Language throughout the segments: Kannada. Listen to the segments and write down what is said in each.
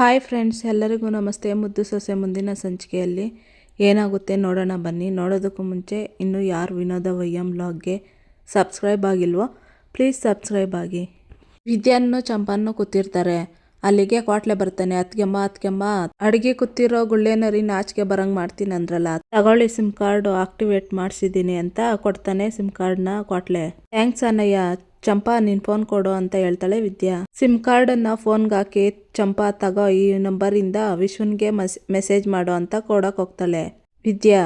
ಹಾಯ್ ಫ್ರೆಂಡ್ಸ್, ಎಲ್ಲರಿಗೂ ನಮಸ್ತೆ. ಮುದ್ದು ಸೊಸೆ ಮುಂದಿನ ಸಂಚಿಕೆಯಲ್ಲಿ ಏನಾಗುತ್ತೆ ನೋಡೋಣ ಬನ್ನಿ. ನೋಡೋದಕ್ಕೂ ಮುಂಚೆ ಇನ್ನೂ ಯಾರು ವಿನೋದ ವೈಯಂ ಬ್ಲಾಗ್ಗೆ ಸಬ್ಸ್ಕ್ರೈಬ್ ಆಗಿಲ್ವೋ, ಪ್ಲೀಸ್ ಸಬ್ಸ್ಕ್ರೈಬ್ ಆಗಿ. ವಿದ್ಯಾನ್ನು ಚಂಪನ್ನು ಕೂತಿರ್ತಾರೆ. ಅಲ್ಲಿಗೆ ಕ್ವಾಟ್ಲೆ ಬರ್ತಾನೆ, ಅತ್ಗೆಮ್ಮ ಅತ್ಗೆಮ್ಮ, ಅಡಿಗೆ ಕೂತಿರೋ ಗುಳ್ಳೆನರಿ ನಾಚಿಕೆ ಬರಂಗ್ ಮಾಡ್ತೀನಿ ಅಂದ್ರಲ್ಲ, ತಗೊಳ್ಳಿ ಸಿಮ್ ಕಾರ್ಡ್ ಆಕ್ಟಿವೇಟ್ ಮಾಡಿಸಿದ್ದೀನಿ ಅಂತ ಕೊಡ್ತಾನೆ ಸಿಮ್ ಕಾರ್ಡ್ನ ಕ್ವಾಟ್ಲೆ. ಥ್ಯಾಂಕ್ಸ್ ಅಣ್ಣಯ್ಯ ಚಂಪಾ ನಿನ್ ಫೋನ್ ಕೊಡು ಅಂತ ಹೇಳ್ತಾಳೆ ವಿದ್ಯಾ. ಸಿಮ್ ಕಾರ್ಡ್ ಅನ್ನ ಫೋನ್ಗೆ ಹಾಕಿ ಚಂಪಾ ತಗೋ ಈ ನಂಬರಿಂದ ವಿಶ್ವನ್ಗೆ ಮೆಸೇಜ್ ಮಾಡು ಅಂತ ಕೊಡಕ್ ಹೋಗ್ತಾಳೆ. ವಿದ್ಯಾ,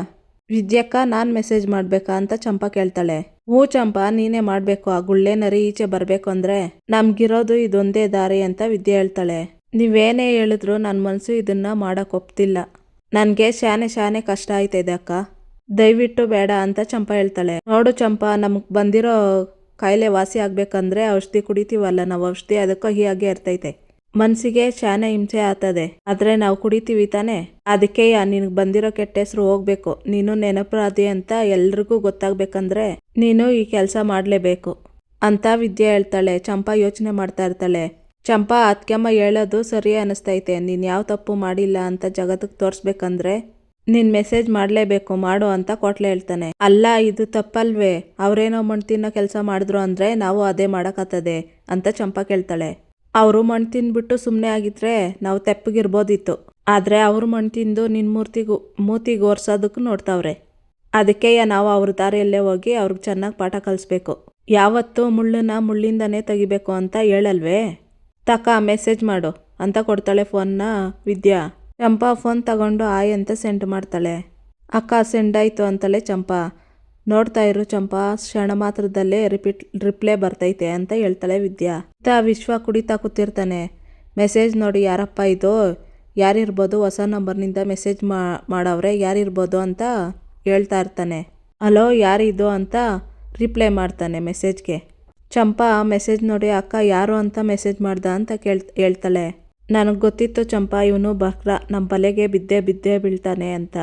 ವಿದ್ಯಕ್ಕ ನಾನು ಮೆಸೇಜ್ ಮಾಡಬೇಕಾ ಅಂತ ಚಂಪಾ ಕೇಳ್ತಾಳೆ. ಹ್ಞೂ ಚಂಪಾ, ನೀನೇ ಮಾಡಬೇಕು. ಆ ಗುಳ್ಳೆ ನರಿ ಈಚೆ ಬರಬೇಕು ಅಂದ್ರೆ ನಮ್ಗಿರೋದು ಇದೊಂದೇ ದಾರಿ ಅಂತ ವಿದ್ಯಾ ಹೇಳ್ತಾಳೆ. ನೀವೇನೇ ಹೇಳಿದ್ರು ನನ್ನ ಮನಸ್ಸು ಇದನ್ನ ಮಾಡಕ್ ಒಪ್ತಿಲ್ಲ. ನನಗೆ ಶಾನೆ ಶಾನೆ ಕಷ್ಟ ಆಯ್ತದೆ ಅಕ್ಕ. ದಯವಿಟ್ಟು ಬೇಡ ಅಂತ ಚಂಪಾ ಹೇಳ್ತಾಳೆ. ನೋಡು ಚಂಪಾ, ನಮಗೆ ಬಂದಿರೋ ಕಾಯಿಲೆ ವಾಸಿ ಆಗ್ಬೇಕಂದ್ರೆ ಔಷಧಿ ಕುಡಿತೀವಲ್ಲ, ನಾವು ಔಷಧಿ ಅದಕ್ಕೂ ಹೀಗೆ ಇರ್ತೈತೆ. ಮನಸ್ಸಿಗೆ ಶಾನೆ ಹಿಂಸೆ ಆತದೆ ಆದ್ರೆ ನಾವು ಕುಡಿತೀವಿ ತಾನೆ? ಅದಕ್ಕೆ ನಿನಗೆ ಬಂದಿರೋ ಕೆಟ್ಟ ಹೆಸರು ಹೋಗ್ಬೇಕು. ನೀನು ನೆನಪರಾದಿ ಅಂತ ಎಲ್ರಿಗೂ ಗೊತ್ತಾಗ್ಬೇಕಂದ್ರೆ ನೀನು ಈ ಕೆಲಸ ಮಾಡಲೇಬೇಕು. ಅಂತ ವಿದ್ಯೆ ಹೇಳ್ತಾಳೆ. ಚಂಪಾ ಯೋಚನೆ ಮಾಡ್ತಾ ಇರ್ತಾಳೆ. ಚಂಪಾ ಅತ್ಕೆಮ್ಮ ಹೇಳೋದು ಸರಿ ಅನಿಸ್ತೈತೆ. ನೀನು ಯಾವ ತಪ್ಪು ಮಾಡಿಲ್ಲ ಅಂತ ಜಗತ್ತಿಗೆ ತೋರಿಸ್ಬೇಕಂದ್ರೆ ನೀನ್ ಮೆಸೇಜ್ ಮಾಡ್ಲೇಬೇಕು, ಮಾಡು ಅಂತ ಕೊಟ್ಲೆ ಹೇಳ್ತಾನೆ. ಅಲ್ಲ, ಇದು ತಪ್ಪಲ್ವೇ? ಅವ್ರೇನೋ ಮಣ್ ತಿನ್ನೋ ಕೆಲಸ ಮಾಡಿದ್ರು ಅಂದ್ರೆ ನಾವು ಅದೇ ಮಾಡಕತ್ತದೆ ಅಂತ ಚಂಪಾ ಕೇಳ್ತಾಳೆ. ಅವರು ಮಣ್ ತಿನ್ಬಿಟ್ಟು ಸುಮ್ಮನೆ ಆಗಿದ್ರೆ ನಾವು ತೆಪ್ಪಗಿರ್ಬೋದಿತ್ತು. ಆದ್ರೆ ಅವರು ಮಣ್ ತಿಂದು ನಿನ್ ಮೂರ್ತಿಗೂ, ಮೂತಿಗೆ ಓರ್ಸೋದಕ್ಕೂ ನೋಡ್ತಾವ್ರೆ. ಅದಕ್ಕೆ ನಾವು ಅವ್ರ ದಾರಿಯಲ್ಲೇ ಹೋಗಿ ಅವ್ರಿಗೆ ಚೆನ್ನಾಗಿ ಪಾಠ ಕಲಿಸ್ಬೇಕು. ಯಾವತ್ತು ಮುಳ್ಳನ್ನ ಮುಳ್ಳಿಂದನೇ ತೆಗಿಬೇಕು ಅಂತ ಹೇಳಲ್ವೇ? ತಕ ಮೆಸೇಜ್ ಮಾಡು ಅಂತ ಕೊಡ್ತಾಳೆ ಫೋನ್ನ ವಿದ್ಯಾ. ಚಂಪಾ ಫೋನ್ ತಗೊಂಡು ಆಯ್ ಅಂತ ಸೆಂಡ್ ಮಾಡ್ತಾಳೆ. ಅಕ್ಕ ಸೆಂಡ್ ಆಯ್ತು ಅಂತಲೇ ಚಂಪಾ. ನೋಡ್ತಾ ಇರು ಚಂಪಾ, ಕ್ಷಣ ಮಾತ್ರದಲ್ಲೇ ರಿಪೀಟ್ ರಿಪ್ಲೈ ಬರ್ತೈತೆ ಅಂತ ಹೇಳ್ತಾಳೆ ವಿದ್ಯಾ. ಅಂತ ವಿಶ್ವ ಕುಡಿತಾ ಕೂತಿರ್ತಾನೆ. ಮೆಸೇಜ್ ನೋಡಿ ಯಾರಪ್ಪ ಇದು? ಯಾರಿರ್ಬೋದು? ಹೊಸ ನಂಬರ್ನಿಂದ ಮೆಸೇಜ್ ಮಾ, ಮಾಡವ್ರೆ? ಯಾರಿರ್ಬೋದು ಅಂತ ಹೇಳ್ತಾ ಇರ್ತಾನೆ. ಹಲೋ, ಯಾರಿದು ಅಂತ ರಿಪ್ಲೈ ಮಾಡ್ತಾನೆ ಮೆಸೇಜ್ಗೆ ಚಂಪಾ ಮೆಸೇಜ್ ನೋಡಿ ಅಕ್ಕ ಯಾರು ಅಂತ ಮೆಸೇಜ್ ಮಾಡ್ದ ಅಂತ ಕೇಳ್, ಹೇಳ್ತಾಳೆ. ನನಗೆ ಗೊತ್ತಿತ್ತು ಚಂಪಾ, ಇವನು ಬಕ್ರ ನಮ್ಮ ಬಲೆಗೆ ಬಿದ್ದೆ ಬಿದ್ದೆ ಬೀಳ್ತಾನೆ ಅಂತ.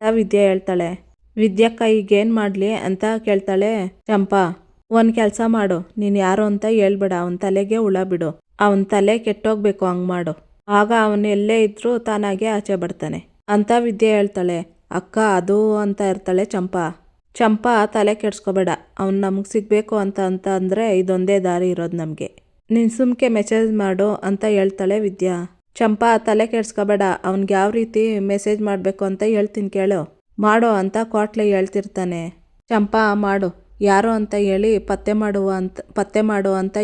ವಿದ್ಯೆ ಹೇಳ್ತಾಳೆ. ವಿದ್ಯಕ್ಕ ಈಗೇನು ಮಾಡಲಿ ಅಂತ ಕೇಳ್ತಾಳೆ ಚಂಪಾ. ಒಂದು ಕೆಲಸ ಮಾಡು, ನೀನು ಯಾರು ಅಂತ ಹೇಳ್ಬೇಡ, ಅವನ ತಲೆಗೆ ಹುಳ ಬಿಡು. ಅವನ ತಲೆ ಕೆಟ್ಟೋಗ್ಬೇಕು, ಹಂಗೆ ಮಾಡು. ಆಗ ಅವನು ಎಲ್ಲೇ ಇದ್ರೂ ತಾನಾಗೆ ಆಚೆ ಬರ್ತಾನೆ. ಅಂತ ವಿದ್ಯೆ ಹೇಳ್ತಾಳೆ. ಅಕ್ಕ, ಅದು ಅಂತ ಇರ್ತಾಳೆ ಚಂಪಾ. ಚಂಪಾ ತಲೆ ಕೆಡ್ಸ್ಕೋಬೇಡ, ಅವ್ನು ನಮಗೆ ಸಿಗಬೇಕು ಅಂತ ಅಂತ ಅಂದರೆ ಇದೊಂದೇ ದಾರಿ ಇರೋದು ನಮಗೆ. ನೀನು ಸುಮ್ಕೆ ಮೆಸೇಜ್ ಮಾಡು ಅಂತ ಹೇಳ್ತಾಳೆ ವಿದ್ಯಾ. ಚಂಪಾ ತಲೆ ಕೆಡ್ಸ್ಕೋಬೇಡ, ಅವ್ನಿಗೆ ಯಾವ ರೀತಿ ಮೆಸೇಜ್ ಮಾಡಬೇಕು ಅಂತ ಹೇಳ್ತೀನಿ ಕೇಳು. ಮಾಡು ಅಂತ ಕ್ವಾಟ್ಲೆ ಹೇಳ್ತಿರ್ತಾನೆ. ಚಂಪಾ, ಮಾಡು. ಯಾರು ಅಂತ ಹೇಳಿ ಪತ್ತೆ ಮಾಡುವ ಅಂತ, ಪತ್ತೆ ಮಾಡು ಅಂತ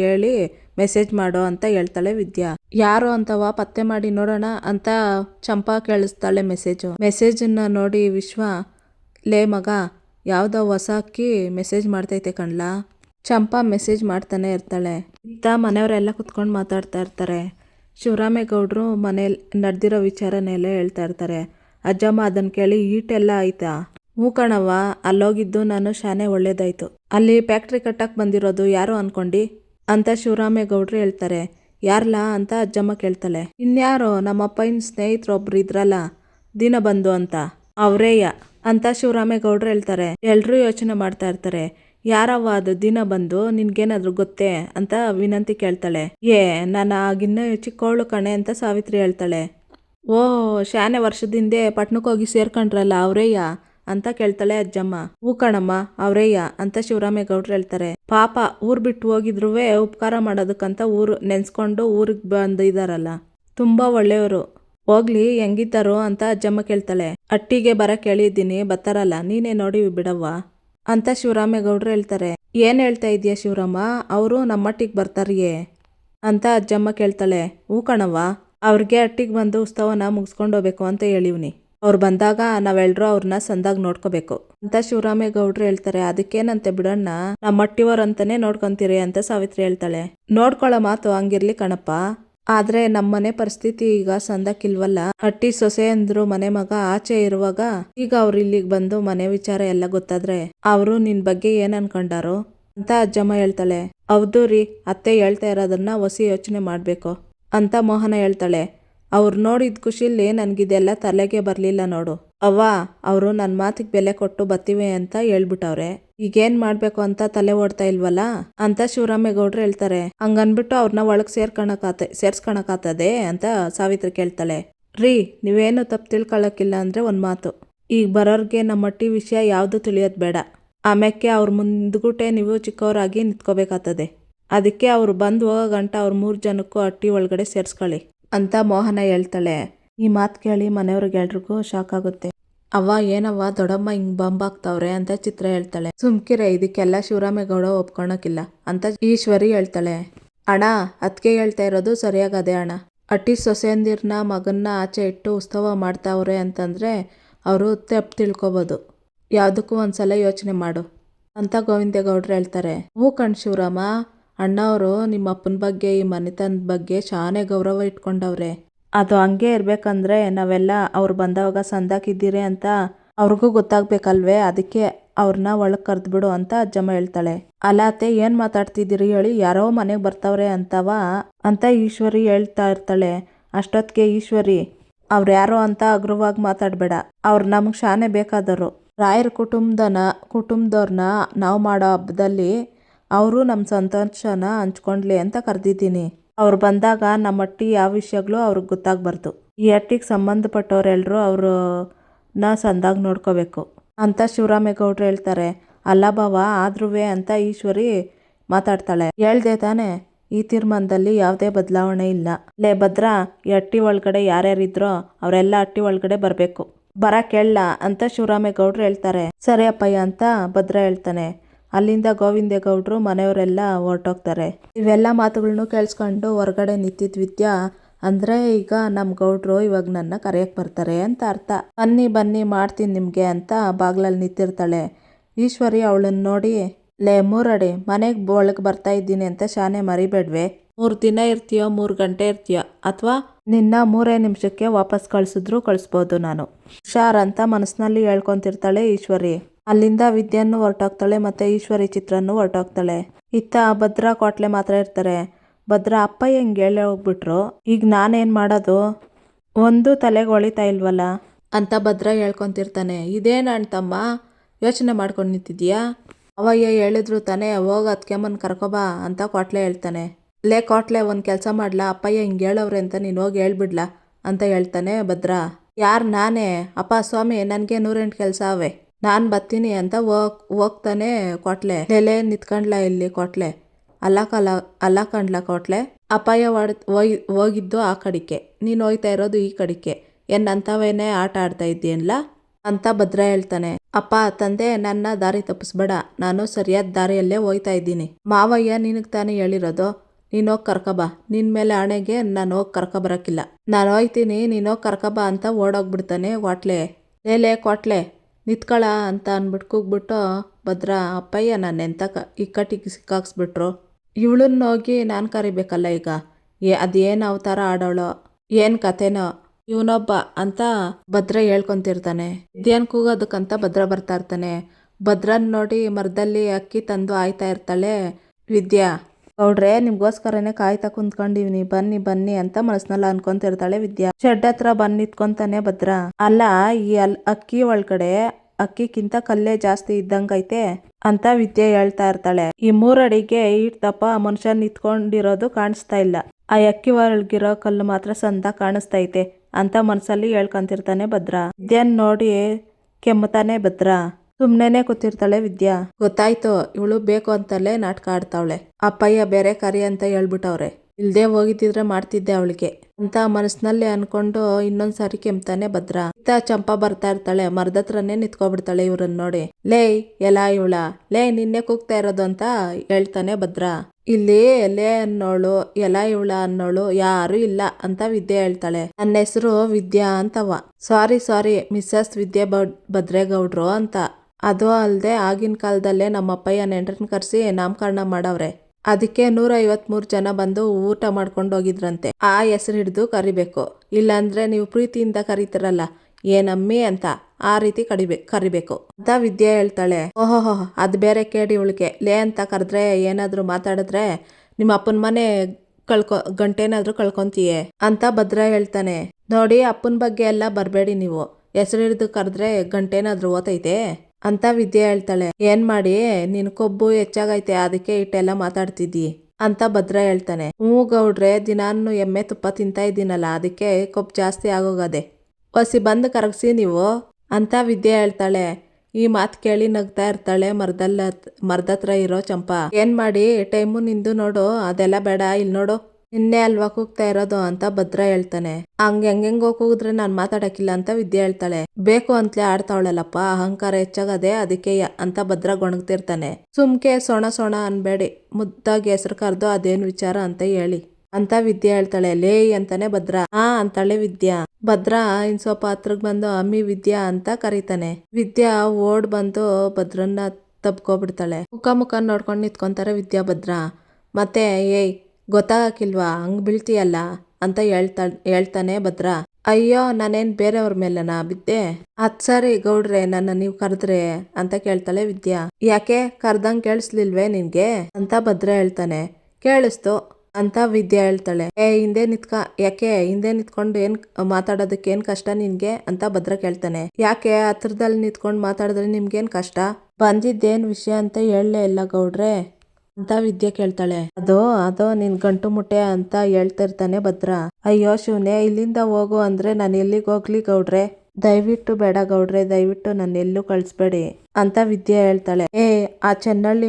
ಹೇಳಿ ಮೆಸೇಜ್ ಮಾಡು ಅಂತ ಹೇಳ್ತಾಳೆ ವಿದ್ಯಾ. ಯಾರು ಅಂತವ ಪತ್ತೆ ಮಾಡಿ ನೋಡೋಣ ಅಂತ ಚಂಪಾ ಕೇಳಿಸ್ತಾಳೆ ಮೆಸೇಜು. ಮೆಸೇಜನ್ನ ನೋಡಿ ವಿಶ್ವ, ಲೇ ಮಗ, ಯಾವುದೋ ಹೊಸ ಮೆಸೇಜ್ ಮಾಡ್ತೈತೆ ಕಣ್ಲಾ. ಚಂಪಾ ಮೆಸೇಜ್ ಮಾಡ್ತಾನೆ ಇರ್ತಾಳೆ. ಇತ್ತ ಮನೆಯವರೆಲ್ಲ ಕುತ್ಕೊಂಡು ಮಾತಾಡ್ತಾ ಇರ್ತಾರೆ. ಶಿವರಾಮೇಗೌಡರು ಮನೇಲಿ ನಡೆದಿರೋ ವಿಚಾರನೆಲ್ಲ ಹೇಳ್ತಾ ಇರ್ತಾರೆ. ಅಜ್ಜಮ್ಮ ಅದನ್ನ ಕೇಳಿ ಈಟೆಲ್ಲ ಆಯ್ತಾ? ಹ್ಞೂ ಕಣವ್ವ, ಅಲ್ಲೋಗಿದ್ದು ನಾನು ಶಾನೆ ಒಳ್ಳೇದಾಯ್ತು. ಅಲ್ಲಿ ಫ್ಯಾಕ್ಟ್ರಿ ಕಟ್ಟಕ್ಕೆ ಬಂದಿರೋದು ಯಾರು ಅನ್ಕೊಂಡು? ಅಂತ ಶಿವರಾಮೇಗೌಡರು ಹೇಳ್ತಾರೆ. ಯಾರ್ಲಾ ಅಂತ ಅಜ್ಜಮ್ಮ ಕೇಳ್ತಾಳೆ. ಇನ್ಯಾರೋ ನಮ್ಮಪ್ಪನ ಸ್ನೇಹಿತರೊಬ್ರು ಇದ್ರಲ್ಲ, ದಿನ ಬಂದು ಅಂತ. ಅವರೇಯ ಅಂತ ಶಿವರಾಮೇಗೌಡರು ಹೇಳ್ತಾರೆ. ಎಲ್ಲರೂ ಯೋಚನೆ ಮಾಡ್ತಾ ಇರ್ತಾರೆ. ಯಾರವ್ವ ಅದು ದಿನ ಬಂದು ನಿನ್ಗೇನಾದ್ರೂ ಗೊತ್ತೇ ಅಂತ ವಿನಂತಿ ಕೇಳ್ತಾಳೆ. ಏ, ನಾನು ಆಗಿನ್ನ ಚಿಕ್ಕವಳು ಕಣೆ ಅಂತ ಸಾವಿತ್ರಿ ಹೇಳ್ತಾಳೆ. ಓ, ಶಾನೆ ವರ್ಷದಿಂದೆ ಪಟ್ನಕ್ಕೋಗಿ ಸೇರ್ಕೊಂಡ್ರಲ್ಲ ಅವರೇಯ ಅಂತ ಕೇಳ್ತಾಳೆ ಅಜ್ಜಮ್ಮ. ಹೂ ಕಣಮ್ಮ ಅವರೇಯ ಅಂತ ಶಿವರಾಮೇಗೌಡ್ರು ಹೇಳ್ತಾರೆ. ಪಾಪ ಊರ್ ಬಿಟ್ಟು ಹೋಗಿದ್ರುವೆ ಉಪಕಾರ ಮಾಡೋದಕ್ಕಂತ ಊರು ನೆನ್ಸ್ಕೊಂಡು ಊರಿಗೆ ಬಂದಿದಾರಲ್ಲ ತುಂಬಾ ಒಳ್ಳೆಯವರು. ಹೋಗ್ಲಿ, ಹೆಂಗಿದ್ದಾರೋ ಅಂತ ಅಜ್ಜಮ್ಮ ಕೇಳ್ತಾಳೆ. ಅಟ್ಟಿಗೆ ಬರ ಕೇಳಿದ್ದೀನಿ ಬತ್ತಾರಲ್ಲ ನೀನೇ ನೋಡಿ ಬಿಡವ್ವ. ಅಂತ ಶಿವರಾಮೇಗೌಡರು ಹೇಳ್ತಾರೆ. ಏನ್ ಹೇಳ್ತಾ ಇದೀಯ ಶಿವರಾಮ? ಅವರು ನಮ್ಮಟ್ಟಿಗೆ ಬರ್ತಾರಿಯೇ? ಅಂತ ಅಜ್ಜಮ್ಮ ಕೇಳ್ತಾಳೆ. ಹೂ ಕಣವ್ವ, ಅವ್ರಿಗೆ ಅಟ್ಟಿಗೆ ಬಂದು ಉತ್ಸವನ ಮುಗಿಸ್ಕೊಂಡು ಹೋಗ್ಬೇಕು ಅಂತ ಹೇಳಿವ್ನಿ. ಅವ್ರು ಬಂದಾಗ ನಾವೆಲ್ಲರೂ ಅವ್ರನ್ನ ಸಂದಾಗ ನೋಡ್ಕೋಬೇಕು. ಅಂತ ಶಿವರಾಮೇಗೌಡರು ಹೇಳ್ತಾರೆ. ಅದಕ್ಕೇನಂತೆ ಬಿಡಣ್ಣ, ನಮ್ಮ ಅಂತಾನೆ ನೋಡ್ಕೊಂತೀರಿ ಅಂತ ಸಾವಿತ್ರಿ ಹೇಳ್ತಾಳೆ. ನೋಡ್ಕೊಳ್ಳೋ ಮಾತು ಹಂಗಿರ್ಲಿ ಕಣಪ್ಪ. ಆದ್ರೆ ನಮ್ಮನೆ ಪರಿಸ್ಥಿತಿ ಈಗ ಸಂದಕ್ಕಿಲ್ವಲ್ಲ? ಅಟ್ಟಿ ಸೊಸೆ ಅಂದ್ರು ಮನೆ ಮಗ ಆಚೆ ಇರುವಾಗ ಈಗ ಅವ್ರು ಇಲ್ಲಿಗೆ ಬಂದು ಮನೆ ವಿಚಾರ ಎಲ್ಲ ಗೊತ್ತಾದ್ರೆ ಅವರು ನಿನ್ ಬಗ್ಗೆ ಏನ್ ಅನ್ಕೊಂಡಾರು ಅಂತ ಅಜ್ಜಮ್ಮ ಹೇಳ್ತಾಳೆ. ಹೌದು ರೀ, ಅತ್ತೆ ಹೇಳ್ತಾ ಇರೋದನ್ನ ಹೊಸಿ ಯೋಚನೆ ಮಾಡ್ಬೇಕು ಅಂತ ಮೋಹನ ಹೇಳ್ತಾಳೆ. ಅವ್ರು ನೋಡಿದ ಖುಷಿಲಿ ನನಗಿದೆಲ್ಲ ತಲೆಗೆ ಬರಲಿಲ್ಲ ನೋಡು. ಅವ್ವ, ಅವರು ನನ್ನ ಮಾತಿಗೆ ಬೆಲೆ ಕೊಟ್ಟು ಬತ್ತಿವೆ ಅಂತ ಹೇಳ್ಬಿಟ್ಟವ್ರೆ. ಈಗೇನ್ ಮಾಡ್ಬೇಕು ಅಂತ ತಲೆ ಓಡ್ತಾ ಇಲ್ವಲ್ಲ? ಅಂತ ಶಿವರಾಮೇಗೌಡ್ರು ಹೇಳ್ತಾರೆ. ಹಂಗನ್ಬಿಟ್ಟು ಅವ್ರನ್ನ ಒಳಗ್ ಸೇರ್ಕಣಕಾತೆ ಸೇರ್ಸ್ಕೊಳಕಾತದೆ ಅಂತ ಸಾವಿತ್ರಿ ಕೇಳ್ತಾಳೆ. ರೀ, ನೀವೇನು ತಪ್ಪು ತಿಳ್ಕೊಳಕ್ಕಿಲ್ಲ ಅಂದ್ರೆ ಒಂದ್ ಮಾತು. ಈಗ ಬರೋರ್ಗೆ ನಮ್ಮ ಅಟ್ಟಿ ವಿಷಯ ಯಾವುದು ತಿಳಿಯೋದು ಬೇಡ. ಆಮ್ಯಾಕೆ ಅವ್ರ ಮುಂದ್ಗುಟೆ ನೀವು ಚಿಕ್ಕವರಾಗಿ ನಿಂತ್ಕೋಬೇಕಾಗ್ತದೆ ಅದಕ್ಕೆ ಅವ್ರು ಬಂದು ಹೋಗೋ ಗಂಟ ಅವ್ರ ಮೂರು ಜನಕ್ಕೂ ಅಟ್ಟಿ ಒಳಗಡೆ ಸೇರಿಸ್ಕೊಳ್ಳಿ ಅಂತ ಮೋಹನ ಹೇಳ್ತಾಳೆ. ಈ ಮಾತು ಕೇಳಿ ಮನೆಯವ್ರಿಗೆ ಎಲ್ರಿಗೂ ಶಾಕ್ ಆಗುತ್ತೆ. ಅವ್ವ ಏನವ್ವ ದೊಡ್ಡಮ್ಮ ಹಿಂಗ್ ಬಂಬ್ ಆಗ್ತಾವ್ರೆ ಅಂತ ಚಿತ್ರ ಹೇಳ್ತಾಳೆ. ಸುಮ್ಕಿರೆ, ಇದಕ್ಕೆಲ್ಲ ಶಿವರಾಮೇಗೌಡ ಒಪ್ಕೊಳಕಿಲ್ಲ ಅಂತ ಈಶ್ವರಿ ಹೇಳ್ತಾಳೆ. ಅಣ್ಣ ಅದಕ್ಕೆ ಹೇಳ್ತಾ ಇರೋದು ಸರಿಯಾಗದೆ ಅಣ್ಣ. ಅಟ್ಟಿ ಸೊಸೆಯಂದಿರ್ನ ಮಗನ್ನ ಆಚೆ ಇಟ್ಟು ಉತ್ಸವ ಮಾಡ್ತಾವ್ರೆ ಅಂತಂದ್ರೆ ಅವರು ತಪ್ಪು ತಿಳ್ಕೊಬೋದು. ಯಾವುದಕ್ಕೂ ಒಂದ್ಸಲ ಯೋಚನೆ ಮಾಡು ಅಂತ ಗೋವಿಂದೇಗೌಡ್ರು ಹೇಳ್ತಾರೆ. ಹೂ ಕಣ್ ಶಿವರಾಮ, ಅಣ್ಣವರು ನಿಮ್ಮ ಅಪ್ಪನ ಬಗ್ಗೆ, ಈ ಮನೆತನದ ಬಗ್ಗೆ ಶಾನೆ ಗೌರವ ಇಟ್ಕೊಂಡವ್ರೆ. ಅದು ಹಂಗೆ ಇರಬೇಕಂದ್ರೆ ನಾವೆಲ್ಲ ಅವ್ರು ಬಂದಾಗ ಸಂದಾಕಿದ್ದೀರಿ ಅಂತ ಅವ್ರಿಗೂ ಗೊತ್ತಾಗ್ಬೇಕಲ್ವೇ? ಅದಕ್ಕೆ ಅವ್ರನ್ನ ಒಳಗೆ ಕರೆದ್ಬಿಡು ಅಂತ ಅಜ್ಜಮ್ಮ ಹೇಳ್ತಾಳೆ. ಅಲಾತೆ ಏನ್ ಮಾತಾಡ್ತಿದ್ದೀರಿ ಹೇಳಿ? ಯಾರೋ ಮನೆಗೆ ಬರ್ತಾವ್ರೆ ಅಂತವ? ಅಂತ ಈಶ್ವರಿ ಹೇಳ್ತಾ ಇರ್ತಾಳೆ. ಅಷ್ಟೊತ್ತಿಗೆ ಈಶ್ವರಿ, ಅವ್ರು ಯಾರೋ ಅಂತ ಅಗ್ರವಾಗಿ ಮಾತಾಡಬೇಡ. ಅವ್ರು ನಮಗೆ ಶಾನೆ ಬೇಕಾದವರು ರಾಯರ ಕುಟುಂಬದನ ಕುಟುಂಬದವ್ರನ್ನ ನಾವು ಮಾಡೋ ಹಬ್ಬದಲ್ಲಿ ಅವರು ನಮ್ಮ ಸಂತೋಷನ ಹಂಚ್ಕೊಂಡ್ಲಿ ಅಂತ ಕರೆದಿದ್ದೀನಿ. ಅವ್ರು ಬಂದಾಗ ನಮ್ಮ ಅಟ್ಟಿ ಯಾವ ವಿಷಯಗಳು ಅವ್ರಿಗೆ ಗೊತ್ತಾಗ್ಬಾರ್ದು. ಈ ಅಟ್ಟಿಗೆ ಅವ್ರು ನ ಸಂದಾಗ ನೋಡ್ಕೋಬೇಕು. ಅಂತ ಶಿವರಾಮೇಗೌಡ್ರು ಹೇಳ್ತಾರೆ. ಅಲ್ಲ ಬಾವ ಆದ್ರೂ ಅಂತ ಈಶ್ವರಿ ಮಾತಾಡ್ತಾಳೆ. ಹೇಳ್ದೆ ತಾನೆ, ಈ ತೀರ್ಮಾನದಲ್ಲಿ ಯಾವುದೇ ಬದಲಾವಣೆ ಇಲ್ಲ. ಲೇ ಭದ್ರ, ಈ ಅಟ್ಟಿ ಒಳಗಡೆ ಯಾರ್ಯಾರಿದ್ರೋ ಅವರೆಲ್ಲ ಅಟ್ಟಿ ಒಳಗಡೆ ಬರಬೇಕು. ಬರಕ್ಕೆ ಹೇಳ ಅಂತ ಶಿವರಾಮೇಗೌಡ್ರು ಹೇಳ್ತಾರೆ. ಸರಿ ಅಪ್ಪಯ್ಯ ಅಂತ ಭದ್ರ ಹೇಳ್ತಾನೆ. ಅಲ್ಲಿಂದ ಗೋವಿಂದೇಗೌಡ್ರು ಮನೆಯವರೆಲ್ಲ ಹೊರಟೋಗ್ತಾರೆ. ಇವೆಲ್ಲ ಮಾತುಗಳನ್ನು ಕೇಳಿಸ್ಕೊಂಡು ಹೊರಗಡೆ ನಿಂತಿದ್ದ ವಿದ್ಯಾ, ಅಂದ್ರೆ ಈಗ ನಮ್ಮ ಗೌಡ್ರು ಇವಾಗ ನನ್ನ ಕರೆಯಕ್ಕೆ ಬರ್ತಾರೆ ಅಂತ ಅರ್ಥ. ಬನ್ನಿ ಬನ್ನಿ, ಮಾಡ್ತೀನಿ ನಿಮಗೆ ಅಂತ ಬಾಗ್ಲಲ್ಲಿ ನಿಂತಿರ್ತಾಳೆ. ಈಶ್ವರಿ ಅವಳನ್ನ ನೋಡಿ, ಲೇ, ಮೂರಡಿ, ಮನೆಗೆ ಒಳಗೆ ಬರ್ತಾ ಇದ್ದೀನಿ ಅಂತ ಶಾನೆ ಮರಿಬೇಡ್ವೆ. ಮೂರು ದಿನ ಇರ್ತೀಯೋ, ಮೂರು ಗಂಟೆ ಇರ್ತೀಯೋ, ಅಥವಾ ನಿನ್ನ ಮೂರೇ ನಿಮಿಷಕ್ಕೆ ವಾಪಸ್ ಕಳಿಸಿದ್ರು ಕಳಿಸ್ಬೋದು ನಾನು. ಹುಷಾರ್ ಅಂತ ಮನಸ್ಸಿನಲ್ಲಿ ಹೇಳ್ಕೊತಿರ್ತಾಳೆ ಈಶ್ವರಿ. ಅಲ್ಲಿಂದ ವಿದ್ಯಾನು ಹೊರಟೋಗ್ತಾಳೆ ಮತ್ತೆ ಈಶ್ವರಿ ಚಿತ್ರನ್ನು ಹೊರಟೋಗ್ತಾಳೆ ಇತ್ತ ಭದ್ರ ಕೋಟ್ಲೆ ಮಾತ್ರ ಇರ್ತಾರೆ. ಭದ್ರ ಅಪ್ಪ ಹೆಂಗ್ ಹೇಳಿ ಹೋಗ್ಬಿಟ್ರು? ಈಗ ನಾನೇನ್ ಮಾಡೋದು? ಒಂದು ತಲೆಗೆ ಹೊಳಿತಾ ಇಲ್ವಲ್ಲ? ಅಂತ ಭದ್ರ ಹೇಳ್ಕೊಂತಿರ್ತಾನೆ. ಇದೇನು ಅಣ್ತಮ್ಮ ಯೋಚನೆ ಮಾಡ್ಕೊಂಡು ನಿಂತಿದ್ಯಾ? ಅವಯ್ಯ ಹೇಳಿದ್ರು ತಾನೇ, ಹೋಗ ಅದ್ಕೆಮ್ಮನ್ ಕರ್ಕೊಬಾ ಅಂತ ಕೋಟ್ಲೆ ಹೇಳ್ತಾನೆ. ಲೇ ಕೋಟ್ಲೆ ಒಂದು ಕೆಲಸ ಮಾಡ್ಲಾ, ಅಪ್ಪಯ್ಯ ಹಿಂಗೆ ಹೇಳವ್ರೆ ಅಂತ ನೀನು ಹೋಗಿ ಹೇಳ್ಬಿಡ್ಲಾ ಅಂತ ಹೇಳ್ತಾನೆ ಭದ್ರ. ಯಾರು ನಾನೇ? ಅಪ್ಪ, ಸ್ವಾಮಿ, ನನಗೆ ನೂರೆಂಟು ಕೆಲಸ ಅವೆ. ನಾನು ಬತ್ತೀನಿ ಅಂತ ಹೋಗ್, ಹೋಗ್ತಾನೆ ಕೊಟ್ಲೆ. ನೆಲೆ ನಿತ್ಕಂಡ್ಲ ಇಲ್ಲಿ ಕೊಟ್ಲೆ. ಅಲ್ಲ ಕಲ ಅಲ್ಲ ಕಂಡ್ಲ ಕೊಟ್ಲೆ. ಅಪಾಯ ಹೋಯ್, ಹೋಗಿದ್ದು ಆ ಕಡಿಕೆ. ನೀನು ಹೋಯ್ತಾ ಇರೋದು ಈ ಕಡಿಕೆ. ಏನು ಅಂಥವೇನೇ ಆಟ ಆಡ್ತಾ ಇದ್ದೀಯಲ್ಲ ಅಂತ ಭದ್ರ ಹೇಳ್ತಾನೆ. ಅಪ್ಪ, ತಂದೆ, ನನ್ನ ದಾರಿ ತಪ್ಪಿಸ್ಬೇಡ. ನಾನು ಸರಿಯಾದ ದಾರಿಯಲ್ಲೇ ಹೋಯ್ತಾ ಇದ್ದೀನಿ. ಮಾವಯ್ಯ ನಿನಗೆ ತಾನೇ ಹೇಳಿರೋದು. ನೀನು ಹೋಗಿ ಕರ್ಕಬಾ ನಿನ್ ಮೇಲೆ ಆಣೆಗೆ ನಾನು ಹೋಗಿ ಕರ್ಕೊಬರಕ್ಕಿಲ್ಲ ನಾನು ಹೋಯ್ತೀನಿ, ನೀನು ಹೋಗಿ ಕರ್ಕಬಾ ಅಂತ ಓಡೋಗ್ಬಿಡ್ತಾನೆ ಕ್ವಾಟ್ಲೆ ಲೇಲೆ ಕ್ವಾಟ್ಲೆ ನಿತ್ಕೊಳ ಅಂತ ಅಂದ್ಬಿಟ್ಟು ಕೂಗ್ಬಿಟ್ಟು, ಭದ್ರ, ಅಪ್ಪಯ್ಯ ನಾನು ಕ ಇಕ್ಕಟ್ಟಿಗೆ ಸಿಕ್ಕಾಕ್ಸ್ಬಿಟ್ರು? ಇವಳನ್ನ ಹೋಗಿ ನಾನು ಕರಿಬೇಕಲ್ಲ ಈಗ? ಏ, ಅದೇನು ಅವತಾರ ಆಡೋಳೋ? ಏನು ಕತೆನೋ ಇವನೊಬ್ಬ ಅಂತ ಭದ್ರ ಹೇಳ್ಕೊಂತಿರ್ತಾನೆ. ಇದೇನು ಕೂಗೋದಕ್ಕಂತ ಭದ್ರ ಬರ್ತಾ ಇರ್ತಾನೆ. ಭದ್ರನ್ ನೋಡಿ ಮರದಲ್ಲಿ ಅಕ್ಕಿ ತಂದು ಆಯ್ತಾ ಇರ್ತಾಳೆ. ವಿದ್ಯಾ, ಗೌಡ್ರೆ, ನಿಮ್ಗೋಸ್ಕರನೇ ಕಾಯ್ತಾ ಕುಂತ್ಕೊಂಡಿವ್ನಿ ಬನ್ನಿ ಬನ್ನಿ ಅಂತ ಮನಸ್ನಲ್ಲಿ ಅನ್ಕೊಂತಿರ್ತಾಳೆ ವಿದ್ಯಾ. ಶೆಡ್ ಹತ್ರ ಬಂದ್ ನಿಂತ್ಕೊಂತಾನೆ ಭದ್ರ. ಅಲ್ಲ, ಈ ಅಲ್, ಅಕ್ಕಿ ಒಳಗಡೆ ಅಕ್ಕಿಕ್ಕಿಂತ ಕಲ್ಲೇ ಜಾಸ್ತಿ ಇದ್ದಂಗೈತೆ ಅಂತ ವಿದ್ಯೆ ಹೇಳ್ತಾ ಇರ್ತಾಳೆ. ಈ ಮೂರಡಿಗೆ ಈಟ್ ಮನುಷ್ಯ ನಿಂತ್ಕೊಂಡಿರೋದು ಕಾಣಿಸ್ತಾ ಇಲ್ಲ. ಆ ಅಕ್ಕಿ ಒಳಗಿರೋ ಕಲ್ಲು ಮಾತ್ರ ಸಂದ ಕಾಣಿಸ್ತೈತೆ ಅಂತ ಮನ್ಸಲ್ಲಿ ಹೇಳ್ಕೊಂತಿರ್ತಾನೆ ಭದ್ರ. ವಿದ್ಯನ್ ನೋಡಿ ಕೆಮ್ಮತಾನೆ ಭದ್ರ. ಸುಮ್ನೆನೆ ಕೂತಿರ್ತಾಳೆ ವಿದ್ಯಾ. ಗೊತ್ತಾಯ್ತು, ಇವಳು ಬೇಕು ಅಂತಲೇ ನಾಟಕ ಆಡ್ತಾವಳೆ. ಅಪ್ಪಯ್ಯ ಬೇರೆ ಕರಿ ಅಂತ ಹೇಳ್ಬಿಟ್ಟವ್ರೆ. ಇಲ್ದೇ ಹೋಗಿದ್ದಿದ್ರೆ ಮಾಡ್ತಿದ್ದೆ ಅವಳಿಗೆ. ಅಂತ ಮನಸ್ಸಿನಲ್ಲಿ ಅನ್ಕೊಂಡು ಇನ್ನೊಂದ್ಸಾರಿ ಕೆಮ್ತಾನೆ ಭದ್ರ. ಇತ್ತ ಚಂಪಾ ಬರ್ತಾ ಇರ್ತಾಳೆ ಮರದ ಹತ್ರನೇ ನಿಂತ್ಕೊಬಿಡ್ತಾಳೆ ಇವ್ರನ್ನ ನೋಡಿ. ಲೇ, ಎಲಾ ಇವಳ. ಲೇ, ನಿನ್ನೆ ಕೂಗ್ತಾ ಇರೋದು ಅಂತ ಹೇಳ್ತಾನೆ ಭದ್ರ. ಇಲ್ಲಿ ಲೇ ಅನ್ನೋಳು, ಎಲ ಇವಳ ಅನ್ನೋಳು ಯಾರು ಇಲ್ಲ ಅಂತ ವಿದ್ಯೆ ಹೇಳ್ತಾಳೆ. ನನ್ನ ಹೆಸರು ವಿದ್ಯಾ ಅಂತವ. ಸಾರಿ ಸಾರಿ, ಮಿಸ್ಸಸ್ ವಿದ್ಯಾ ಭದ್ರೇಗೌಡ್ರು ಅಂತ. ಅದು ಅಲ್ಲದೆ ಆಗಿನ ಕಾಲದಲ್ಲೇ ನಮ್ಮಪ್ಪಯ್ಯ ನೆಂಟ್ರನ್ ಕರೆಸಿ ನಾಮಕರಣ ಮಾಡವ್ರೆ. ಅದಕ್ಕೆ ನೂರ ಐವತ್ಮೂರು ಜನ ಬಂದು ಊಟ ಮಾಡ್ಕೊಂಡು ಹೋಗಿದ್ರಂತೆ. ಆ ಹೆಸರು ಹಿಡಿದು ಕರಿಬೇಕು. ಇಲ್ಲಾಂದ್ರೆ ನೀವು ಪ್ರೀತಿಯಿಂದ ಕರೀತಿರಲ್ಲ. ಏನಮ್ಮಿ ಅಂತ ಆ ರೀತಿ ಕಡಿಬೇಕು ಕರಿಬೇಕು. ಅಂತ ವಿದ್ಯೆ ಹೇಳ್ತಾಳೆ. ಓಹೋಹೋ, ಅದು ಬೇರೆ ಕೇಳಿ ಉಳಿಕೆ. ಲೇ ಅಂತ ಕರೆದ್ರೆ ಏನಾದರೂ ಮಾತಾಡಿದ್ರೆ ನಿಮ್ಮ ಅಪ್ಪನ ಮನೆ ಕಳ್ಕೊ, ಗಂಟೆನಾದ್ರೂ ಕಳ್ಕೊಂತೀಯೇ ಅಂತ ಭದ್ರ ಹೇಳ್ತಾನೆ. ನೋಡಿ, ಅಪ್ಪನ ಬಗ್ಗೆ ಎಲ್ಲ ಬರಬೇಡಿ ನೀವು. ಹೆಸರು ಹಿಡಿದು ಕರೆದ್ರೆ ಗಂಟೆನಾದರೂ ಓತೈತೆ? ಅಂತ ವಿದ್ಯೆ ಹೇಳ್ತಾಳೆ. ಏನ್ ಮಾಡಿ? ನಿನ್ ಕೊಬ್ಬು ಹೆಚ್ಚಾಗೈತೆ, ಅದಕ್ಕೆ ಇಟ್ಟೆಲ್ಲ ಮಾತಾಡ್ತಿದ್ದಿ ಅಂತ ಭದ್ರ ಹೇಳ್ತಾನೆ. ಹ್ಞೂ ಗೌಡ್ರೆ, ದಿನಾನು ಎಮ್ಮೆ ತುಪ್ಪ ತಿಂತಾ ಇದ್ದೀನಲ್ಲ, ಅದಕ್ಕೆ ಕೊಬ್ಬು ಜಾಸ್ತಿ ಆಗೋಗದೆ. ಒಸಿ ಬಂದು ಕರಗಿಸಿ ನೀವು ಅಂತ ವಿದ್ಯೆ ಹೇಳ್ತಾಳೆ. ಈ ಮಾತು ಕೇಳಿ ನಗ್ತಾ ಇರ್ತಾಳೆ ಮರದಲ್ಲ ಮರದತ್ರ ಇರೋ ಚಂಪಾ. ಏನ್ ಮಾಡಿ? ಟೈಮು ನಿಂದು ನೋಡು, ಅದೆಲ್ಲ ಬೇಡ ಇಲ್ಲಿ ನೋಡು. ನಿನ್ನೆ ಅಲ್ವಾ ಕೂಗ್ತಾ ಇರೋದು ಅಂತ ಭದ್ರ ಹೇಳ್ತಾನೆ. ಹಂಗ ಹೆಂಗೆಂಗೋ ಕೂಗಿದ್ರೆ ನಾನ್ ಮಾತಾಡಕ್ಕಿಲ್ಲ ಅಂತ ವಿದ್ಯೆ ಹೇಳ್ತಾಳೆ. ಬೇಕು ಅಂತಲೇ ಆಡ್ತಾವಳಲ್ಲಪ್ಪ, ಅಹಂಕಾರ ಹೆಚ್ಚಾಗದೆ ಅದಕ್ಕೆ ಅಂತ ಭದ್ರ ಗೊಣಗ್ತಿರ್ತಾನೆ. ಸುಮ್ಕೆ ಸೊಣ ಸೊಣ ಅನ್ಬೇಡಿ, ಮುದ್ದಾಗಿ ಹೆಸರು ಕರೆದು ಅದೇನ್ ವಿಚಾರ ಅಂತ ಹೇಳಿ. ಅಂತ ವಿದ್ಯೆ ಹೇಳ್ತಾಳೆ. ಲೇ ಅಂತಾನೆ ಭದ್ರ. ಆ ಅಂತಾಳೆ ವಿದ್ಯಾ. ಭದ್ರ ಇನ್ ಸ್ವಲ್ಪ ಹತ್ರಗ್ ಬಂದು ಅಮ್ಮಿ ವಿದ್ಯಾ ಅಂತ ಕರೀತಾನೆ. ವಿದ್ಯಾ ಓಡ್ ಬಂದು ಭದ್ರನ್ನ ತಬ್ಕೊಬಿಡ್ತಾಳೆ. ಮುಖ ಮುಖ ನೋಡ್ಕೊಂಡು ನಿಂತ್ಕೊಂತಾರೆ ವಿದ್ಯಾ ಭದ್ರ. ಮತ್ತೆ, ಏಯ್ ಗೊತ್ತಾಗಕ್ಕಿಲ್ವಾ ಹಂಗ್ ಬೀಳ್ತೀಯಲ್ಲ ಅಂತ ಹೇಳ್ತಾ, ಹೇಳ್ತಾನೆ ಭದ್ರ. ಅಯ್ಯೋ, ನಾನೇನ್ ಬೇರೆಯವ್ರ ಮೇಲೆನಾ ಬಿದ್ದೆ? ಹತ್ ಸಾರಿ ಗೌಡ್ರೆ, ನನ್ನ ನೀವ್ ಕರೆದ್ರೆ ಅಂತ ಕೇಳ್ತಾಳೆ ವಿದ್ಯಾ. ಯಾಕೆ ಕರ್ದಂಗ್ ಕೇಳಿಸ್ಲಿಲ್ವೇ ನಿನ್ಗೆ? ಅಂತ ಭದ್ರ ಹೇಳ್ತಾನೆ. ಕೇಳಿಸ್ತು ಅಂತ ವಿದ್ಯಾ ಹೇಳ್ತಾಳೆ. ಏ, ಹಿಂದೆ ನಿತ್ಕ, ಯಾಕೆ ಹಿಂದೆ ನಿತ್ಕೊಂಡು ಏನ್ ಮಾತಾಡೋದಕ್ಕೆ ಏನ್ ಕಷ್ಟ ನಿನ್ಗೆ? ಅಂತ ಭದ್ರ ಕೇಳ್ತಾನೆ. ಯಾಕೆ ಹತ್ರದಲ್ಲಿ ನಿತ್ಕೊಂಡು ಮಾತಾಡಿದ್ರೆ ನಿಮ್ಗೇನ್ ಕಷ್ಟ? ಬಂದಿದ್ದೇನ್ ವಿಷಯ ಅಂತ ಹೇಳಲೇ ಇಲ್ಲ ಗೌಡ್ರೆ. ಅಂತ ವಿದ್ಯೆ ಕೇಳ್ತಾಳೆ. ಅದು ಅದು, ನಿನ್ ಗಂಟು ಮುಟ್ಟೆ ಅಂತ ಹೇಳ್ತಿರ್ತಾನೆ ಭದ್ರ. ಅಯ್ಯೋ ಶಿವನೇ ಇಲ್ಲಿಂದ ಹೋಗು ಅಂದ್ರೆ ನಾನು ಎಲ್ಲಿಗೆ ಹೋಗ್ಲಿ ಗೌಡ್ರೆ? ದಯವಿಟ್ಟು ಬೇಡ ಗೌಡ್ರೆ, ದಯವಿಟ್ಟು ನನ್ನ ಎಲ್ಲೂ ಕಳಿಸ್ಬೇಡಿ ಅಂತ ವಿದ್ಯೆ ಹೇಳ್ತಾಳೆ. ಏ, ಆ ಚೆನ್ನಳ್ಳಿ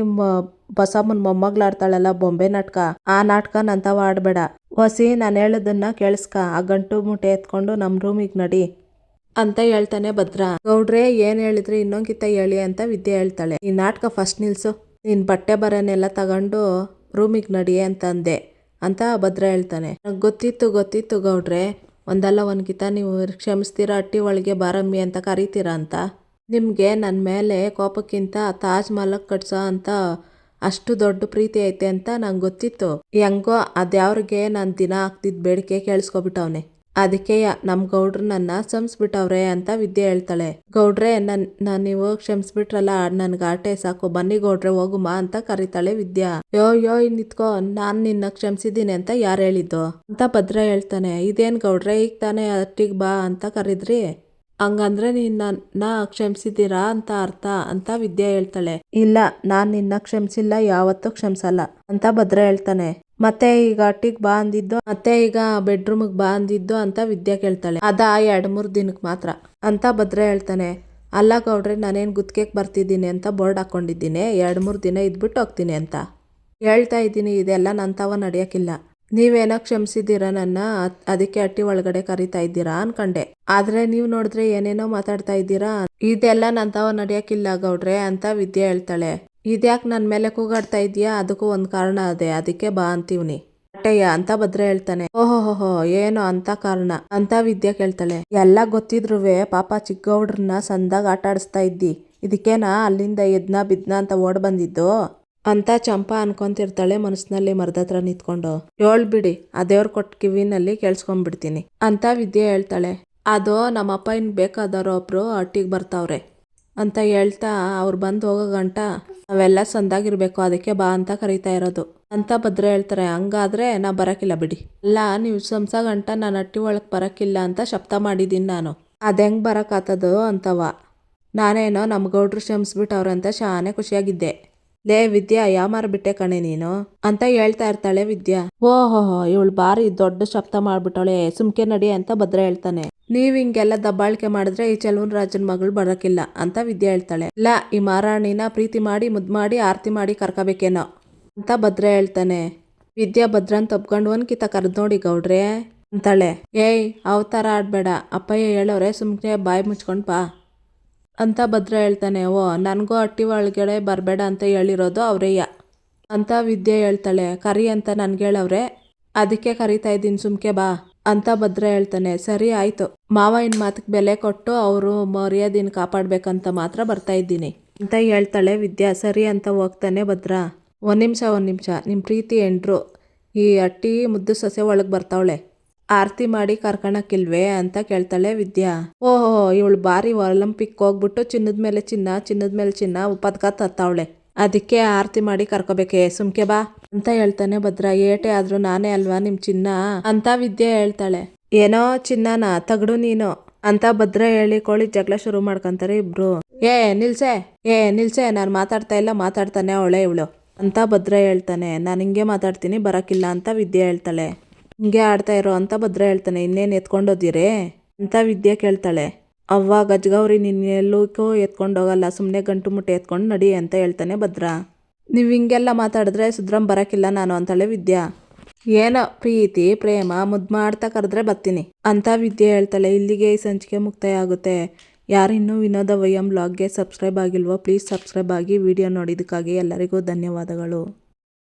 ಬಸಮ್ಮನ್ ಮೊಮ್ಮಗ್ಲಾಡ್ತಾಳಲ್ಲ ಬೊಂಬೆ ನಾಟಕ, ಆ ನಾಟಕ ನಂತವ ಆಡ್ಬೇಡ ಹೊಸಿ ನಾನು ಹೇಳೋದನ್ನ ಕೇಳಿಸ್ಕ. ಆ ಗಂಟು ಮುಟ್ಟೆ ಎತ್ಕೊಂಡು ನಮ್ ರೂಮಿಗೆ ನಡಿ ಅಂತ ಹೇಳ್ತಾನೆ ಭದ್ರ. ಗೌಡ್ರೆ, ಏನ್ ಹೇಳಿದ್ರೆ ಇನ್ನೊಂದ್ಕಿತ ಹೇಳಿ ಅಂತ ವಿದ್ಯೆ ಹೇಳ್ತಾಳೆ. ಈ ನಾಟಕ ಫಸ್ಟ್ ನಿಲ್ಸು. ನಿನ್ ಬಟ್ಟೆ ಬರನೆಲ್ಲ ತಗೊಂಡು ರೂಮಿಗೆ ನಡಿ ಅಂತ ಅಂದೆ ಅಂತ ಭದ್ರ ಹೇಳ್ತಾನೆ. ನನಗೆ ಗೊತ್ತಿತ್ತು ಗೊತ್ತಿತ್ತು ಗೌಡ್ರೆ. ಒಂದಲ್ಲ ಒಂದ್ಕಿತ ನೀವು ಕ್ಷಮಿಸ್ತೀರಾ, ಅಟ್ಟಿ ಒಳಗೆ ಬಾರಮ್ಮಿ ಅಂತ ಕರಿತೀರ ಅಂತ. ನಿಮಗೆ ನನ್ನ ಮೇಲೆ ಕೋಪಕ್ಕಿಂತ ತಾಜ್ ಮಹಲಕ್ಕೆ ಕಟ್ಸೋ ಅಂತ ಅಷ್ಟು ದೊಡ್ಡ ಪ್ರೀತಿ ಐತೆ ಅಂತ ನಂಗೆ ಗೊತ್ತಿತ್ತು. ಹೆಂಗೋ ಅದ್ಯಾವ್ರಿಗೆ ನಾನು ದಿನ ಆಗ್ತಿದ್ದ ಬೇಡಿಕೆ ಕೇಳಿಸ್ಕೊಬಿಟ್ಟವ್ನೆ. ಅದಕ್ಕೆ ನಮ್ ಗೌಡ್ರು ನನ್ನ ಸಂಸ್ಬಿಟ್ಟವ್ರೆ ಅಂತ ವಿದ್ಯೆ ಹೇಳ್ತಾಳೆ. ಗೌಡ್ರೆ, ನನ್ ನಾನ್ ನೀವು ಕ್ಷಮಿಸ್ಬಿಟ್ರಲ್ಲ, ನನ್ಗೆ ಆಟೆ ಸಾಕು, ಬನ್ನಿ ಗೌಡ್ರೆ, ಹೋಗುಮ ಅಂತ ಕರೀತಾಳೆ ವಿದ್ಯಾ. ಯೋ ಯೋ ನಿತ್ಕೋ, ನಾನ್ ನಿನ್ನ ಕ್ಷಮಿಸಿದ್ದೀನಿ ಅಂತ ಯಾರು ಹೇಳಿದ್ದು? ಅಂತ ಭದ್ರ ಹೇಳ್ತಾನೆ. ಇದೇನ್ ಗೌಡ್ರೆ, ಈಗ ತಾನೇ ಅಟ್ಟಿಗ್ ಬಾ ಅಂತ ಕರೆದ್ರಿ? ಹಂಗಂದ್ರೆ ನೀನ್ ನಾ ಕ್ಷಮಿಸಿದ್ದೀರಾ ಅಂತ ಅರ್ಥ ಅಂತ ವಿದ್ಯಾ ಹೇಳ್ತಾಳೆ. ಇಲ್ಲ, ನಾನ್ ನಿನ್ನ ಕ್ಷಮಿಸಿಲ್ಲ, ಯಾವತ್ತೂ ಕ್ಷಮಿಸಲ್ಲ ಅಂತ ಭದ್ರ ಹೇಳ್ತಾನೆ. ಮತ್ತೆ ಈಗ ಅಟ್ಟಿಗೆ ಬಾ ಅಂದಿದ್ದು, ಮತ್ತೆ ಈಗ ಬೆಡ್ರೂಮಿಗೆ ಬಾ ಅಂದಿದ್ದು ಅಂತ ವಿದ್ಯಾ ಕೇಳ್ತಾಳೆ. ಅದಾ ಎರಡು ಮೂರು ದಿನಕ್ಕೆ ಮಾತ್ರ. ಅಂತ ಭದ್ರ ಹೇಳ್ತಾನೆ, ಅಲ್ಲ ಗೌಡ್ರೆ, ನಾನೇನು ಗುತ್ತಿಗೆಗೆ ಬರ್ತಿದ್ದೀನಿ ಅಂತ ಬೋರ್ಡ್ ಹಾಕೊಂಡಿದ್ದೀನಿ. ಎರಡ್ ಮೂರ್ ದಿನ ಇದ್ಬಿಟ್ಟು ಹೋಗ್ತೀನಿ ಅಂತ. ಹೇಳ್ತಾ ಇದ್ದೀನಿ, ಇದೆಲ್ಲ ನಂತವ ನಡೆಯೋಕ್ಕಿಲ್ಲ ನೀವೇನೋ ಕ್ಷಮಿಸಿದ್ದೀರಾ ನನ್ನ ಅದಕ್ಕೆ ಅಟ್ಟಿ ಒಳಗಡೆ ಕರಿತಾ ಇದ್ದೀರಾ ಅನ್ಕಂಡೆ. ಆದ್ರೆ ನೀವು ನೋಡಿದ್ರೆ ಏನೇನೋ ಮಾತಾಡ್ತಾ ಇದ್ದೀರಾ ಇದೆಲ್ಲ ನಂತವ ನಡೆಯೋಕ್ಕಿಲ್ಲ ಗೌಡ್ರೆ, ಅಂತ ವಿದ್ಯೆ ಹೇಳ್ತಾಳೆ. ಇದ್ಯಾಕ್ ನನ್ನ ಮೇಲೆ ಕೂಗಾಡ್ತಾ ಇದೀಯಾ? ಅದಕ್ಕೂ ಒಂದು ಕಾರಣ ಅದೇ. ಅದಕ್ಕೆ ಬಾ ಅಂತೀವ್ನಿ. ಅಟ್ಟಯ್ಯ ಅಂತ ಭದ್ರ ಹೇಳ್ತಾನೆ. ಓಹೋ ಏನು ಅಂತ ಕಾರಣ? ಅಂತ ವಿದ್ಯೆ ಕೇಳ್ತಾಳೆ. ಎಲ್ಲ ಗೊತ್ತಿದ್ರುವೆ, ಪಾಪ ಚಿಕ್ಕಗೌಡ್ರನ್ನ ಸಂದಾಗ ಆಟ ಆಡಿಸ್ತಾ ಇದ್ದಿ. ಇದಕ್ಕೇನಾ ಅಲ್ಲಿಂದ ಎದ್ನ ಬಿದ್ನ ಅಂತ ಓಡ್ ಬಂದಿದ್ದು? ಅಂತ ಚಂಪಾ ಅನ್ಕೊಂತಿರ್ತಾಳೆ ಮನಸ್ಸಿನಲ್ಲಿ ಮರದ ಹತ್ರ ನಿಂತ್ಕೊಂಡು. ಏಳ್ ಬಿಡಿ, ಆ ದೇವ್ರ ಕೊಟ್ಟ ಕಿವಿನಲ್ಲಿ ಕೇಳಿಸ್ಕೊಂಡ್ಬಿಡ್ತೀನಿ ಅಂತ ವಿದ್ಯೆ ಹೇಳ್ತಾಳೆ. ಅದು, ನಮ್ಮಪ್ಪ ಇನ್ ಬೇಕಾದವ್ರು ಒಬ್ರು ಅಟ್ಟಿಗೆ ಬರ್ತಾವ್ರೆ. ಅಂತ ಹೇಳ್ತಾ ಅವ್ರು ಬಂದು ಹೋಗೋ ಗಂಟ ನಾವೆಲ್ಲ ಸಂದಾಗಿರ್ಬೇಕು, ಅದಕ್ಕೆ ಬಾ ಅಂತ ಕರೀತಾ ಇರೋದು. ಅಂತ ಭದ್ರ ಹೇಳ್ತಾರೆ, ಹಂಗಾದ್ರೆ ನಾ ಬರಕಿಲ್ಲ ಬಿಡಿ. ಅಲ್ಲ, ನೀವು ಸಂಸ ಗಂಟ ನಾನು ಅಟ್ಟಿ ಒಳಗೆ ಬರಕ್ಕಿಲ್ಲ ಅಂತ ಶಬ್ದ ಮಾಡಿದ್ದೀನಿ ನಾನು. ಅದು ಹೆಂಗೆ ಬರಕ್ಕಾತದೋ ಅಂತವ. ನಾನೇನೋ ನಮ್ಮ ಗೌಡ್ರು ಕ್ಷಮಿಸ್ಬಿಟ್ಟವ್ರೆ ಅಂತ ಶಾನೆ ಖುಷಿಯಾಗಿದ್ದೆ. ಲೇ ವಿದ್ಯಾ, ಯಾಮಾರ ಬಿಟ್ಟೆ ಕಣೆ ನೀನು? ಅಂತ ಹೇಳ್ತಾ ಇರ್ತಾಳೆ ವಿದ್ಯಾ. ಓಹೋ, ಇವಳು ಬಾರಿ ದೊಡ್ಡ ಶಬ್ದ ಮಾಡ್ಬಿಟ್ಟವಳೆ. ಸುಮ್ಕೆ ನಡಿ ಅಂತ ಭದ್ರ ಹೇಳ್ತಾನೆ. ನೀವ್ ಹಿಂಗೆಲ್ಲ ದಬ್ಬಾಳಿಕೆ ಮಾಡಿದ್ರೆ ಈ ಚಲುವನ್ ರಾಜನ್ ಮಗಳು ಬರಕಿಲ್ಲ ಅಂತ ವಿದ್ಯಾ ಹೇಳ್ತಾಳೆ. ಇಲ್ಲ ಈ ಮಾರಾಣಿನ ಪ್ರೀತಿ ಮಾಡಿ ಮುದ್ ಮಾಡಿ, ಆರತಿ ಮಾಡಿ ಕರ್ಕಬೇಕೇನೋ? ಅಂತ ಭದ್ರ ಹೇಳ್ತಾನೆ. ವಿದ್ಯಾ ಭದ್ರನ್ ತಪ್ಕೊಂಡು ಒಂದ್ಕಿತ ಕರ್ದ್ ನೋಡಿ ಗೌಡ್ರೆ. ಅಂತಾಳೆ. ಏಯ್, ಅವತಾರ ಆಡ್ಬೇಡ. ಅಪ್ಪಯ್ಯ ಹೇಳೋರೆ ಸುಮ್ನೆ ಬಾಯಿ ಮುಚ್ಕೊಂಡ್ ಬಾ. ಅಂತ ಭದ್ರ ಹೇಳ್ತಾನೆ, ಓ, ನನಗೂ ಅಟ್ಟಿ ಒಳಗಡೆ ಬರಬೇಡ ಅಂತ ಹೇಳಿರೋದು ಅವ್ರೇಯ ಅಂತ ವಿದ್ಯೆ ಹೇಳ್ತಾಳೆ, ಕರಿ ಅಂತ ನನ್ಗೆ ಹೇಳವ್ರೆ. ಅದಕ್ಕೆ ಕರಿತಾ ಇದ್ದೀನಿ, ಸುಮ್ಕೆ ಬಾ, ಅಂತ ಭದ್ರ ಹೇಳ್ತಾನೆ. ಸರಿ, ಆಯ್ತು. ಮಾವ ಇನ್ ಮಾತಕ್ ಬೆಲೆ ಕೊಟ್ಟು ಅವರು ಮರ್ಯಾದಿನ ಕಾಪಾಡಬೇಕಂತ ಮಾತ್ರ ಬರ್ತಾ ಇದ್ದೀನಿ, ಅಂತ ಹೇಳ್ತಾಳೆ ವಿದ್ಯಾ. ಸರಿ ಅಂತ ಹೋಗ್ತಾನೆ ಭದ್ರ. ಒಂದು ನಿಮಿಷ ಒಂದು ನಿಮಿಷ. ನಿಮ್ಮ ಪ್ರೀತಿ ಎಂಡ್ರು ಈ ಅಟ್ಟಿ ಮುದ್ದು ಸೊಸೆ ಒಳಗೆ ಬರ್ತಾವಳೆ. ಆರತಿ ಮಾಡಿ ಕರ್ಕಣಕ್ಕಿಲ್ವೇ ಅಂತ ಕೇಳ್ತಾಳೆ ವಿದ್ಯಾ. ಓಹೋ, ಇವಳು ಬಾರಿ ಒಲಂಪಿಕ್ ಹೋಗ್ಬಿಟ್ಟು ಚಿನ್ನದ ಮೇಲೆ ಚಿನ್ನ, ಚಿನ್ನದ ಮೇಲೆ ಚಿನ್ನ ಪದಕ ತತ್ತಾವಳೆ. ಅದಕ್ಕೆ ಆರತಿ ಮಾಡಿ ಕರ್ಕೋಬೇಕೆ, ಸುಮ್ಕೆ ಬಾ ಅಂತ ಹೇಳ್ತಾನೆ ಭದ್ರ. ಏಟೆ ಆದ್ರೂ ನಾನೇ ಅಲ್ವಾ ನಿಮ್ ಚಿನ್ನ ಅಂತ ವಿದ್ಯೆ ಹೇಳ್ತಾಳೆ. ಏನೋ ಚಿನ್ನನ, ತಗಡು ನೀನು ಅಂತ ಭದ್ರ ಹೇಳಿ ಕೋಳಿ ಜಗಳ ಶುರು ಮಾಡ್ಕೊಂತಾರೆ ಇಬ್ರು. ಏ, ನಿಲ್ಸೆ ಏ, ನಿಲ್ಸೆ, ನಾನು ಮಾತಾಡ್ತಾ ಇಲ್ಲ, ಮಾತಾಡ್ತಾನೆ ಅವಳೆ ಇವಳು ಅಂತ ಭದ್ರ ಹೇಳ್ತಾನೆ. ನಾನು ಹಿಂಗೆ ಮಾತಾಡ್ತೀನಿ, ಬರೋಕ್ಕಿಲ್ಲ ಅಂತ ವಿದ್ಯೆ ಹೇಳ್ತಾಳೆ. ಹಿಂಗೆ ಆಡ್ತಾ ಇರೋ ಅಂತ ಭದ್ರ ಹೇಳ್ತಾನೆ, ಇನ್ನೇನು ಎತ್ಕೊಂಡೋದಿರೇ? ಅಂತ ವಿದ್ಯೆ ಕೇಳ್ತಾಳೆ. ಅವ್ವ ಗಜ್ಗೌರಿ ನಿನ್ನ ಎಲ್ಲಕ್ಕೂ ಎತ್ಕೊಂಡೋಗಲ್ಲ ಸುಮ್ಮನೆ ಗಂಟು ಮುಟ್ಟೆ ಎತ್ಕೊಂಡು ನಡಿ ಅಂತ ಹೇಳ್ತಾನೆ ಭದ್ರ. ನೀವು ಹಿಂಗೆಲ್ಲ ಮಾತಾಡಿದ್ರೆ ಸುದ್ರಂ ಬರೋಕ್ಕಿಲ್ಲ ನಾನು ಅಂತಾಳೆ ವಿದ್ಯಾ. ಏನೋ ಪ್ರೀತಿ, ಪ್ರೇಮ ಮುದ್ದು ಮಾಡ್ತಾ ಕರೆದ್ರೆ ಬರ್ತೀನಿ, ಅಂತ ವಿದ್ಯೆ ಹೇಳ್ತಾಳೆ. ಇಲ್ಲಿಗೆ ಈ ಸಂಚಿಕೆ ಮುಕ್ತಾಯ ಆಗುತ್ತೆ ಯಾರಿನ್ನೂ ವಿನೋದ ವೈಯಂ ಬ್ಲಾಗ್ಗೆ ಸಬ್ಸ್ಕ್ರೈಬ್ ಆಗಿಲ್ವೋ, ಪ್ಲೀಸ್ ಸಬ್ಸ್ಕ್ರೈಬ್ ಆಗಿ ವಿಡಿಯೋ ನೋಡಿದ್ದಕ್ಕಾಗಿ ಎಲ್ಲರಿಗೂ ಧನ್ಯವಾದಗಳು.